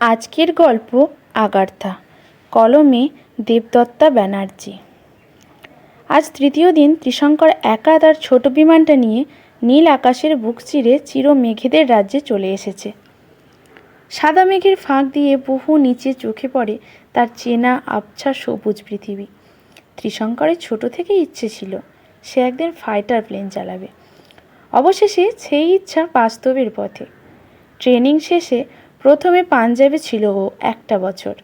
আজকের গল্প আগার্থা। কলমে দেবদত্তা ব্যানার্জি। আজ তৃতীয় দিন ত্রিশঙ্কর একা তার ছোট বিমানটা নিয়ে নীল আকাশের বুক চিরে চির মেঘেদের রাজ্যে চলে এসেছে। সাদা মেঘের ফাঁক দিয়ে বহু নিচে চোখে পড়ে তার চেনা, আবছা, সবুজ পৃথিবী। ত্রিশঙ্করের ছোট থেকেই ইচ্ছে ছিল, সে একদিন ফাইটার প্লেন চালাবে। অবশেষে সেই ইচ্ছা বাস্তবের পথে। ট্রেনিং শেষে প্রথমে পাঞ্জাবে ছিল ও একটা বছর।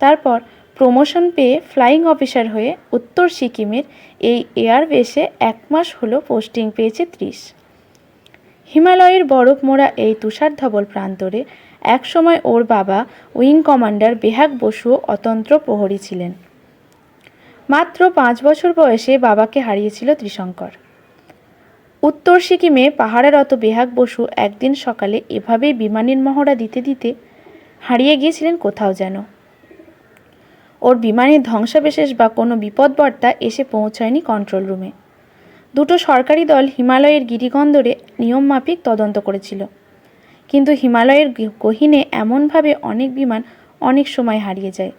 তারপর প্রমোশন পেয়ে ফ্লাইং অফিসার হয়ে উত্তর সিকিমের এই এয়ারবেসে এক মাস হলো পোস্টিং পেয়েছে ত্রিশ। হিমালয়ের বরফ মোড়া এই তুষার ধবল প্রান্তরে একসময় ওর বাবা উইং কমান্ডার বেহাগ বসুও অতন্ত্র প্রহরী ছিলেন। মাত্র পাঁচ বছর বয়সে বাবাকে হারিয়েছিল ত্রিশঙ্কর। উত্তর সিকিমে পাহাড়েরত বেহাগ বসু একদিন সকালে এভাবেই বিমানের মহড়া দিতে দিতে হারিয়ে গিয়েছিলেন কোথাও যেন। ওর বিমানের ধ্বংসাবশেষ বা কোনো বিপদবার্তা এসে পৌঁছায়নি কন্ট্রোল রুমে দুটো সরকারি দল হিমালয়ের গিরিকন্দরে নিয়মমাফিক তদন্ত করেছিল। কিন্তু হিমালয়ের গহীনে এমনভাবে অনেক বিমান অনেক সময় হারিয়ে যায়।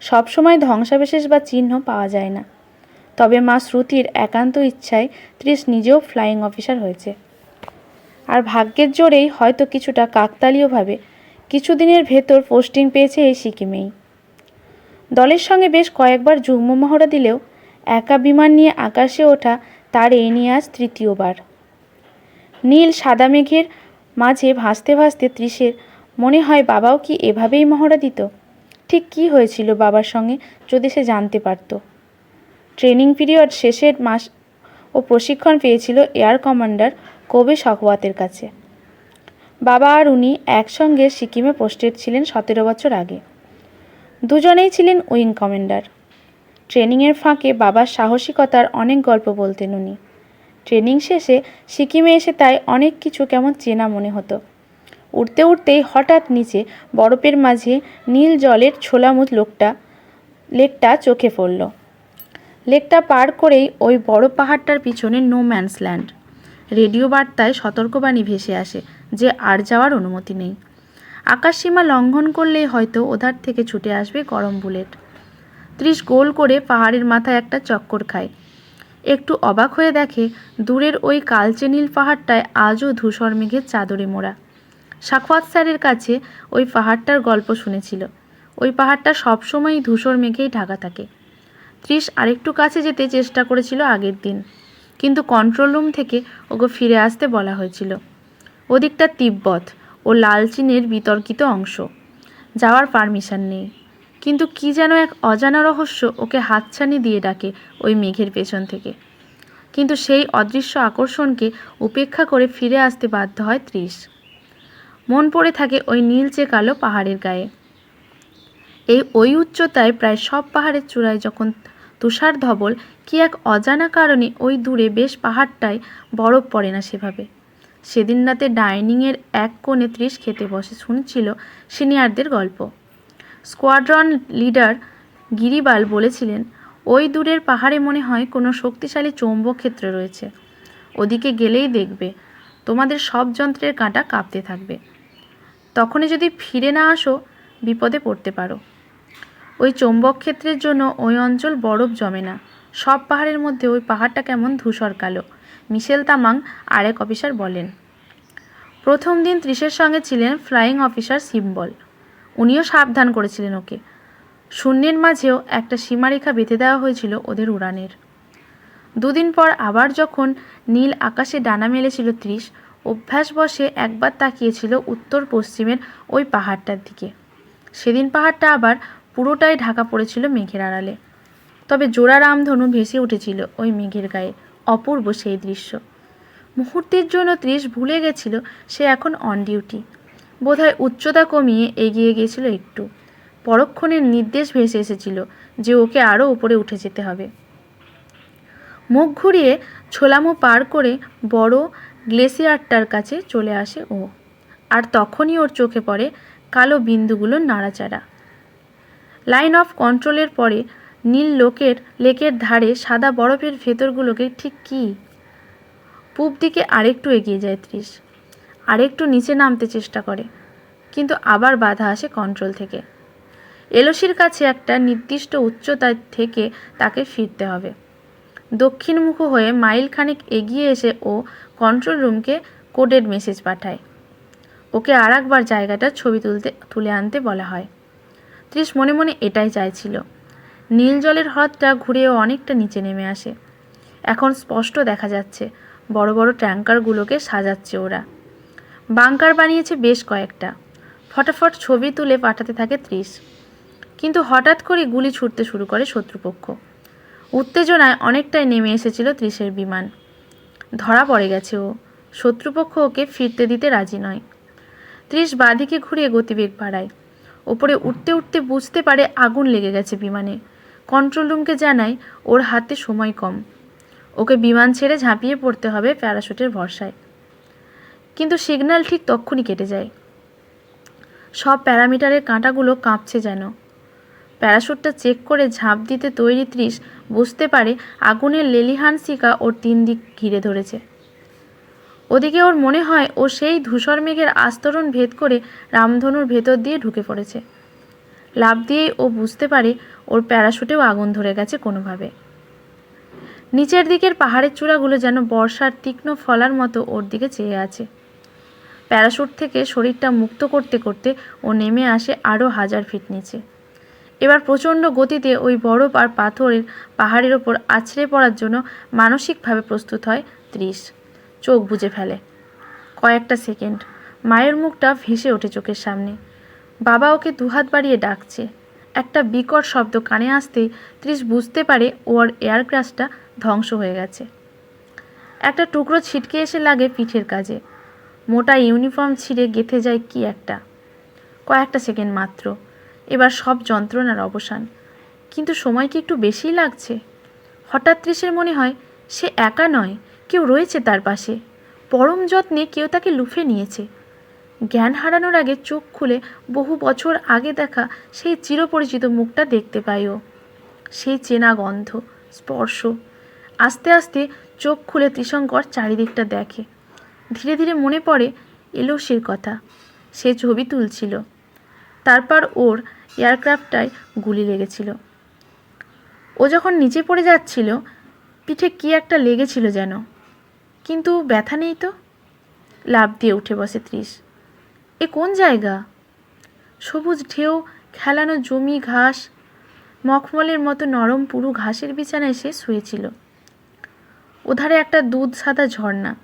সব সময় ধ্বংসাবশেষ বা চিহ্ন পাওয়া যায় না। তবে মা শ্রুতির একান্ত ইচ্ছায় ত্রিশ নিজেও ফ্লাইং অফিসার হয়েছে। আর ভাগ্যের জোরেই হয়তো কিছুটা কাকতালীয়ভাবে কিছুদিনের ভেতর পোস্টিং পেয়েছে এই সিকিমেই। দলের সঙ্গে বেশ কয়েকবার যুগ্ম মহড়া দিলেও একা বিমান নিয়ে আকাশে ওঠা তার এই নিয়ে আজ তৃতীয়বার। নীল, সাদা মেঘের মাঝে ভাসতে ভাসতে ত্রিশের মনে হয় বাবাও কি এভাবেই মহড়া দিত? ঠিক কী হয়েছিল বাবার সঙ্গে যদি সে জানতে পারতো? ট্রেনিং পিরিয়ড শেষের মাস ও প্রশিক্ষণ পেয়েছিল এয়ার কমান্ডার কবি শখওয়াতের কাছে। বাবা আর উনি একসঙ্গে সিকিমে পোস্টেড ছিলেন সতেরো বছর আগে। দুজনেই ছিলেন উইং কমান্ডার। ট্রেনিংয়ের ফাঁকে বাবার সাহসিকতার অনেক গল্প বলতেন উনি। ট্রেনিং শেষে সিকিমে এসে তাই অনেক কিছু কেমন চেনা মনে হতো। উঠতে উঠতেই হঠাৎ নিচে বরফের মাঝে নীল জলের ছোলামুচ লোকটা, লেকটা চোখে পড়ল। লেকটা পার করেই ওই বড় পাহাড়টার পিছনে নো ম্যানস ল্যান্ড রেডিও বার্তায় সতর্কবাণী ভেসে আসে যে আর যাওয়ার অনুমতি নেই। আকাশসীমা লঙ্ঘন করলেই হয়তো ওধার থেকে ছুটে আসবে গরম বুলেট। ত্রিশ গোল করে পাহাড়ের মাথায় একটা চক্কর খায়। একটু অবাক হয়ে দেখে দূরের ওই কালচে নীল পাহাড়টায় আজও ধূসর মেঘের চাদরে মোড়া। সাখওয়াত স্যারের কাছে ওই পাহাড়টার গল্প শুনেছিল। ওই পাহাড়টা সবসময়ই ধূসর মেঘেই ঢাকা থাকে। ত্রিশ আরেকটু কাছে যেতে চেষ্টা করেছিল আগের দিন। কিন্তু কন্ট্রোল রুম থেকে ওকে ফিরে আসতে বলা হয়েছিল। ওদিকটা তিব্বত ও লাল চীনের বিতর্কিত অংশ। যাওয়ার পারমিশন নেই। কিন্তু কি যেন এক অজানা রহস্য ওকে হাতছানি দিয়ে ডাকে ওই মেঘের পেছন থেকে। কিন্তু সেই অদৃশ্য আকর্ষণকে উপেক্ষা করে ফিরে আসতে বাধ্য হয় ত্রিশ। মন পড়ে থাকে ওই নীলচে কালো পাহাড়ের গায়ে। এই ওই উচ্চতায় প্রায় সব পাহাড়ের চূড়ায় যখন তুষার ধবল কি এক অজানা কারণে ওই দূরে বেশ পাহাড়টায় বরফ পড়ে না সেভাবে? সেদিন রাতে ডাইনিংয়ের এক কোণে ত্রিশ খেতে বসে শুনছিল সিনিয়রদের গল্প। স্কোয়াড্রন লিডার গিরিবাল বলেছিলেন, ওই দূরের পাহাড়ে মনে হয় কোনো শক্তিশালী চৌম্বক ক্ষেত্র রয়েছে। ওদিকে গেলেই দেখবে, তোমাদের সব যন্ত্রের কাঁটা কাঁপতে থাকবে। তখনই যদি ফিরে না আসো, বিপদে পড়তে পারো। ওই চৌম্বক ক্ষেত্রের জন্য ওই অঞ্চল বরফ জমে না। সব পাহাড়ের মধ্যে ওই পাহাড়টা কেমন ধূসর কালো। মিশেল তামাং আরেক অফিসার বলেন। প্রথম দিন ত্রিশের সঙ্গে ছিলেন ফ্লাইং অফিসার সিম্বল। উনিও সাবধান করেছিলেন ওকে। শূন্যের মাঝেও একটা সীমারেখা বেঁধে দেওয়া হয়েছিল ওদের উড়ানের। দুদিন পর আবার যখন নীল আকাশে ডানা মেলেছিল ত্রিশ, অভ্যাস বসে একবার তাকিয়েছিল উত্তর পশ্চিমের ওই পাহাড়টার দিকে। সেদিন পাহাড়টা আবার পুরোটাই ঢাকা পড়েছিল মেঘের আড়ালে। তবে জোড়া রামধনু ভেসে উঠেছিল ওই মেঘের গায়ে, অপূর্ব সেই দৃশ্য। মুহূর্তের জন্য ত্রিশ ভুলে গেছিল সে এখন অন ডিউটি বোধহয় উচ্চতা কমিয়ে এগিয়ে গিয়েছিল একটু। পরক্ষণের নির্দেশ ভেসে এসেছিল যে ওকে আরও উপরে উঠে যেতে হবে। মুখ ঘুরিয়ে ছোলামো পার করে বড় গ্লেসিয়ারটার কাছে চলে আসে ও। আর তখনই ওর চোখে পড়ে কালো বিন্দুগুলোর নাড়াচাড়া। লাইন অফ কন্ট্রোলের পরে নীল লোকের লেকের ধারে সাদা বরফের ভেতরগুলোকে ঠিক কী? পূব দিকে আরেকটু এগিয়ে যায় ত্রিশ। আরেকটু নিচে নামতে চেষ্টা করে, কিন্তু আবার বাধা আসে কন্ট্রোল থেকে। এলসির কাছে একটা নির্দিষ্ট উচ্চতায় থেকে তাকে ফিরতে হবে। দক্ষিণমুখ হয়ে মাইল খানেক এগিয়ে এসে ও কন্ট্রোল রুমকে কোডেড মেসেজ পাঠায়। ওকে আর একবার জায়গাটার ছবি তুলতে, তুলে আনতে বলা হয়। ত্রিশ মনে মনে এটাই চাইছিল। নীল জলের হ্রদটা ঘুরেও অনেকটা নিচে নেমে আসে। এখন স্পষ্ট দেখা যাচ্ছে, বড় বড় ট্যাঙ্কারগুলোকে সাজাচ্ছে ওরা। বাংকার বানিয়েছে বেশ কয়েকটা। ফটাফট ছবি তুলে পাঠাতে থাকে ত্রিশ। কিন্তু হঠাৎ করে গুলি ছুটতে শুরু করে শত্রুপক্ষ। উত্তেজনায় অনেকটাই নেমে এসেছিল ত্রিশের বিমান। ধরা পড়ে গেছে ও। শত্রুপক্ষ ওকে ফিরতে দিতে রাজি নয়। ত্রিশ বাঁদিকে ঘুরিয়ে গতিবেগ বাড়ায়। ওপরে উঠতে উঠতে বুঝতে পারে আগুন লেগে গেছে বিমানে। কন্ট্রোল রুমকে জানায়, ওর হাতে সময় কম। ওকে বিমান ছেড়ে ঝাঁপিয়ে পড়তে হবে প্যারাশুটের ভরসায়। কিন্তু সিগন্যাল ঠিক তক্ষুনি কেটে যায়। সব প্যারামিটারের কাঁটাগুলো কাঁপছে যেন। প্যারাশুটটা চেক করে ঝাঁপ দিতে তৈরি ত্রিশ বুঝতে পারে আগুনের লেলিহান শিকা ওর তিন দিক ঘিরে ধরেছে। ওদিকে ওর মনে হয় ও সেই ধূসর মেঘের আস্তরণ ভেদ করে রামধনুর ভেতর দিয়ে ঢুকে পড়েছে। লাভ দিয়েই ও বুঝতে পারে ওর প্যারাশুটেও আগুন ধরে গেছে কোনোভাবে। নিচের দিকের পাহাড়ের চূড়াগুলো যেন বর্ষার তীক্ষ্ণ ফলার মতো ওর দিকে চেয়ে আছে। প্যারাশুট থেকে শরীরটা মুক্ত করতে করতে ও নেমে আসে আরও হাজার ফিট নিচে। এবার প্রচণ্ড গতিতে ওই বরফ আর পাথরের পাহাড়ের ওপর আছড়ে পড়ার জন্য মানসিকভাবে প্রস্তুত হয় ত্রিশ। চোখ বুজে ফেলে। কয়েকটা সেকেন্ড। মায়ের মুখটা ভেসে ওঠে চোখের সামনে। বাবা ওকে দুহাত বাড়িয়ে ডাকছে। একটা বিকট শব্দ কানে আসতেই ত্রিশ বুঝতে পারে ওর এয়ারক্রাফটটা ধ্বংস হয়ে গেছে। একটা টুকরো ছিটকে এসে লাগে পিঠের কাজে। মোটা ইউনিফর্ম ছিঁড়ে গেথে যায় কি একটা। কয়েকটা সেকেন্ড মাত্র। এবার সব যন্ত্রণার অবসান। কিন্তু সময় কি একটু বেশিই লাগছে? হঠাৎ ত্রিশের মনে হয় সে একা নয়। কেউ রয়েছে তার পাশে। পরম যত্নে কেউ তাকে লুফে নিয়েছে। জ্ঞান হারানোর আগে চোখ খুলে বহু বছর আগে দেখা সেই চিরপরিচিত মুখটা দেখতে পাই ও। সেই চেনা গন্ধ, স্পর্শ, আস্তে আস্তে চোখ খুলে ত্রিশঙ্কর চারিদিকটা দেখে। ধীরে ধীরে মনে পড়ে এলোসির কথা। সে ছবি তুলছিল। তারপর ওর এয়ারক্রাফটটায় গুলি লেগেছিল। ও যখন নিচে পড়ে যাচ্ছিল, পিঠে কি একটা লেগেছিল যেন। কিন্তু ব্যথা নেই তো? লাভ দিয়ে উঠে বসে ত্রিশ। এ কোন জায়গা? সবুজ ঢেউ, খেলানো জমি, ঘাস, মখমলের মতো নরম পুরু ঘাসের বিছানায় সে শুয়েছিল। ওধারে একটা দুধ সাদা ঝর্ণা,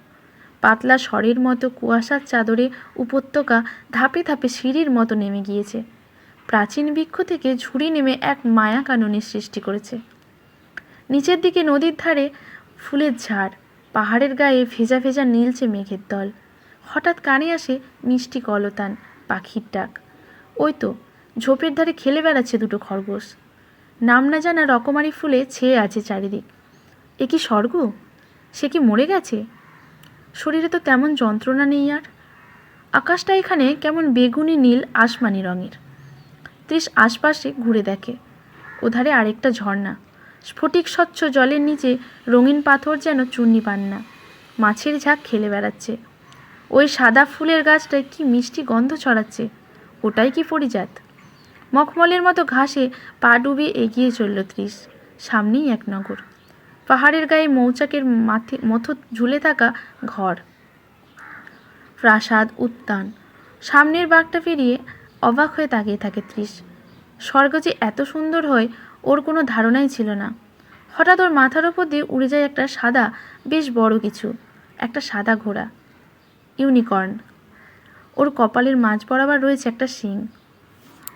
পাতলা স্বরের মতো কুয়াশার চাদরে উপত্যকা ধাপে ধাপে সিঁড়ির মতো নেমে গিয়েছে। প্রাচীন বৃক্ষ থেকে ঝুড়ি নেমে এক মায়া কাননের সৃষ্টি করেছে। নিচের দিকে নদীর ধারে ফুলের ঝাড় পাহাড়ের গায়ে ভেজা ভেজা নীলচে মেঘের দল। হঠাৎ কানে আসে মিষ্টি কলতান, পাখির ডাক। ওই তো, ঝোপের ধারে খেলে বেড়াচ্ছে দুটো খরগোশ। নাম না জানা রকমারি ফুলে ছেয়ে আছে চারিদিক। এ কি স্বর্গ? সে কি মরে গেছে? শরীরে তো তেমন যন্ত্রণা নেই আর। আকাশটা এখানে কেমন বেগুনি নীল, আসমানি রঙের। ত্রিশ আশপাশে ঘুরে দেখে। ওধারে আরেকটা ঝর্ণা। স্ফটিক স্বচ্ছ জলের নিচে রঙিন পাথর যেন চূর্ণি পান না। মাছের ঝাঁক খেলে বেড়াচ্ছে। ওই সাদা ফুলের গাছটায় কি মিষ্টি গন্ধ ছড়াচ্ছে? ওটাই কি পরিজাত? মখমলের মতো ঘাসে পা ডুবিয়ে এগিয়ে চলল ত্রিশ। সামনেই এক নগর। পাহাড়ের গায়ে মৌচাকের মাথে মথ ঝুলে থাকা ঘর। প্রাসাদ উদ্যান সামনের বাঘটা পেরিয়ে অবাক হয়ে তাকিয়ে থাকে ত্রিশ। স্বর্গ যে এত সুন্দর হয় ওর কোনো ধারণাই ছিল না। হঠাৎ ওর মাথার ওপর দিয়ে উড়ে যায় একটা সাদা, বেশ বড় কিছু, একটা সাদা ঘোড়া, ইউনিকর্ন। ওর কপালের মাঝ বরাবর রয়েছে একটা শিং।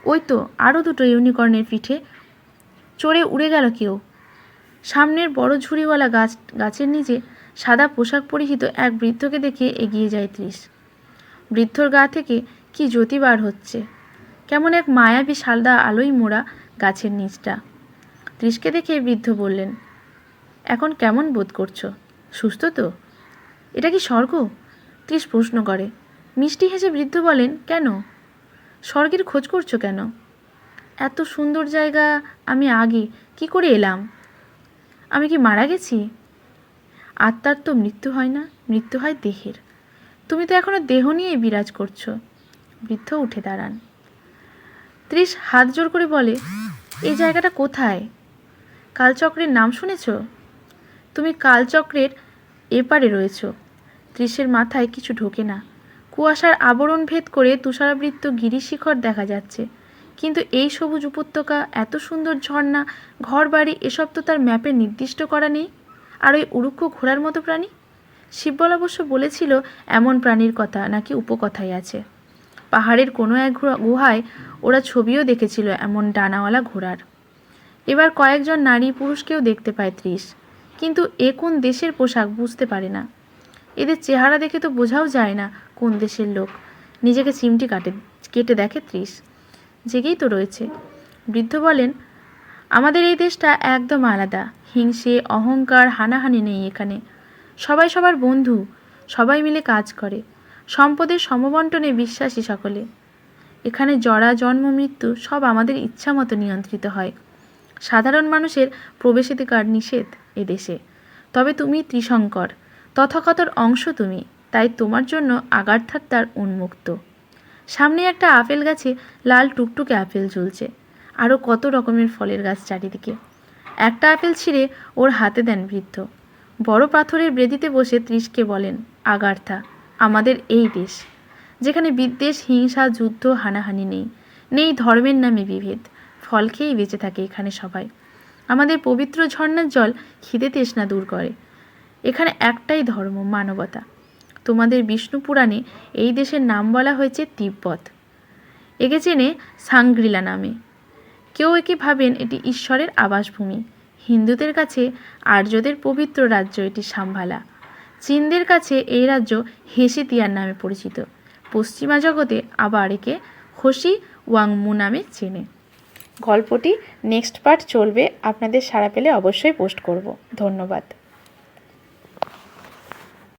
ওই তো আরও দুটো ইউনিকর্নের পিঠে। চড়ে উড়ে গেল কেউ। সামনের বড় ঝুড়িওয়ালা গাছ, গাছের নিচে সাদা পোশাক পরিহিত এক বৃদ্ধকে দেখে এগিয়ে যায় ত্রিশ। বৃদ্ধর গা থেকে কি জ্যোতি বার হচ্ছে। কেমন এক মায়াবী সালদা আলোয় মোড়া গাছের নিচটা। ত্রিশকে দেখে বৃদ্ধ বললেন, এখন কেমন বোধ করছ? সুস্থ তো? এটা কি স্বর্গ? ত্রিশ প্রশ্ন করে, মিষ্টি হেসে বৃদ্ধ বলেন, কেন? স্বর্গের খোঁজ করছ কেন? এত সুন্দর জায়গা, আমি আগে কি করে এলাম? আমি কি মারা গেছি? আত্মার তো মৃত্যু হয় না, মৃত্যু হয় দেহের। তুমি তো এখনও দেহ নিয়েই বিরাজ করছ। বৃদ্ধ উঠে দাঁড়ান। ত্রিশ হাত জোর করে বলে এই জায়গাটা কোথায়? কালচক্রের নাম শুনেছ? তুমি কালচক্রের এপারে রয়েছ। ত্রিশের মাথায় কিছু ঢোকে না। কুয়াশার আবরণ ভেদ করে তুষারাবৃত্ত গিরিশিখর দেখা যাচ্ছে। কিন্তু এই সবুজ উপত্যকা, এত সুন্দর ঝর্ণা, ঘরবাড়ি, এসব তো তার ম্যাপে নির্দিষ্ট করা নেই। আর ওই উড়ুক্ষ ঘোড়ার মতো প্রাণী? শিববল অবশ্য বলেছিল এমন প্রাণীর কথা, নাকি উপকথায় আছে। পাহাড়ের কোনো এক গুহায় ওরা ছবিও দেখেছিল এমন ডানাওয়ালা ঘোড়ার। এবার কয়েকজন নারী পুরুষকেও দেখতে পায় ত্রিশ। কিন্তু এ কোন দেশের পোশাক বুঝতে পারে না। এদের চেহারা দেখে তো বোঝাও যায় না কোন দেশের লোক। নিজেকে চিমটি কাটে, কেটে দেখে ত্রিশ। জেগেই তো রয়েছে। বৃদ্ধ বলেন, আমাদের এই দেশটা একদম আলাদা। হিংসে, অহংকার, হানাহানি নেই এখানে। সবাই সবার বন্ধু, সবাই মিলে কাজ করে। সম্পদের সমবন্টনে বিশ্বাসী সকলে। এখানে জরা, জন্ম, মৃত্যু সব আমাদের ইচ্ছা মতো নিয়ন্ত্রিত হয়। সাধারণ মানুষের প্রবেশাধিকার নিষেধ এদেশে তবে তুমি ত্রিশঙ্কর তথাকথর অংশ তুমি, তাই তোমার জন্য আগারথার তার উন্মুক্ত। সামনে একটা আপেল গাছে লাল টুকটুকে আপেল ঝুলছে আরও কত রকমের ফলের গাছ চারিদিকে। একটা আপেল ছিঁড়ে ওর হাতে দেন বৃদ্ধ। বড় পাথরের বেদিতে বসে ত্রিশকে বলেন, আগার্থা, আমাদের এই দেশ, যেখানে বিদ্বেষ, হিংসা, যুদ্ধ, হানাহানি নেই নেই ধর্মের নামে বিভেদ ফল খেয়েই বেঁচে থাকে এখানে সবাই। আমাদের পবিত্র ঝর্ণার জল খিদে তৃষ্ণা দূর করে। এখানে একটাই ধর্ম, মানবতা। তোমাদের বিষ্ণু পুরাণে এই দেশের নাম বলা হয়েছে তিব্বত। একে চেনে সাংগ্রিলা নামে। কেউ একে ভাবেন এটি ঈশ্বরের আবাসভূমি। হিন্দুদের কাছে আর্যদের পবিত্র রাজ্য এটি সাম্ভালা। চীনদের কাছে এই রাজ্য হেসিতিয়ার নামে পরিচিত। পশ্চিমা জগতে আবার একে হোসি ওয়াংমু নামে চেনে। গল্পটি নেক্সট পার্ট চলবে। আপনাদের সাড়া পেলে অবশ্যই পোস্ট করব। ধন্যবাদ।